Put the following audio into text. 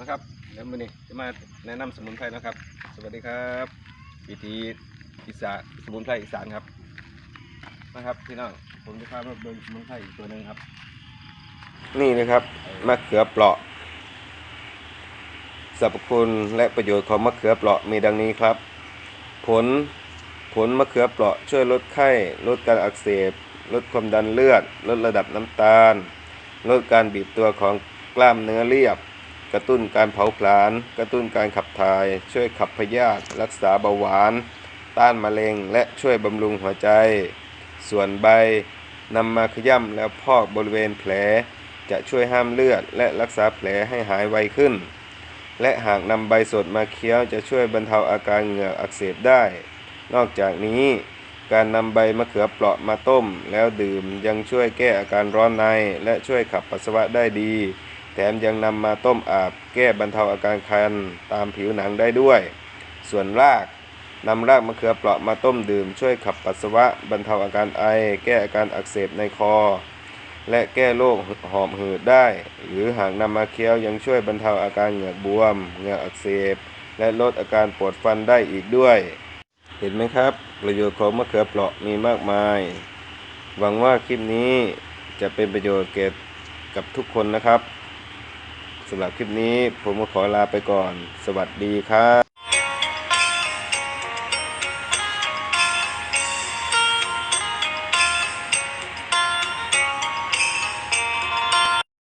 นะครับเดี๋ยวมื้อนี้จะมาแนะนำสมุนไพรนะครับ สวัสดีครับ วิธีอีสานสมุนไพรอีสานครับนะครับพี่น้องผมจะพามาดูสมุนไพรอีกตัวหนึ่งครับ นี่นะครับมะเขือเปราะสรรพคุณและประโยชน์ของมะเขือเปราะมีดังนี้ครับ ผลผลมะเขือเปราะช่วยลดไข้ลดการอักเสบ ลดความดันเลือด ลดระดับน้ำตาล ลดการบีบตัวของกล้ามเนื้อเรียบ กระตุ้นการเผาผลาญกระตุ้นการขับถ่าย ช่วยขับพยาธิรักษาเบาหวาน ต้านมะเร็ง และช่วยบำรุงหัวใจ ส่วนใบนำมาขย้ำแล้วพอกบริเวณแผล จะช่วยห้ามเลือด และรักษาแผลให้หายไวขึ้น และหากนำใบสดมาเคี้ยวจะช่วยบรรเทาอาการเหงื่ออักเสบได้ นอกจากนี้การนำใบมะเขือเปราะมาต้มแล้วดื่มยังช่วยแก้อาการร้อนใน และช่วยขับปัสสาวะได้ดี มยังนำมาต้มอาบแก้บรรเทาอาการคันตามผิวหนังได้ด้วย ส่วนรากนำรากมะเขือเปราะมาต้มดื่ม ช่วยขับปัสสาวะบรรเทาอาการไอ แก้อาการอักเสบในคอ และแก้โรคหอบหืดได้ หรือหากนำมาเคี้ยวยังช่วยบรรเทาอาการเหงือกบวม เหงือกอักเสบ และลดอาการปวดฟันได้อีกด้วย เห็นไหมครับ ประโยชน์ของมะเขือเปราะมีมากมาย หวังว่าคลิปนี้จะเป็นประโยชน์แก่กับทุกคนนะครับ สำหรับคลิปนี้ผมก็ขอลาไปก่อน สวัสดีครับ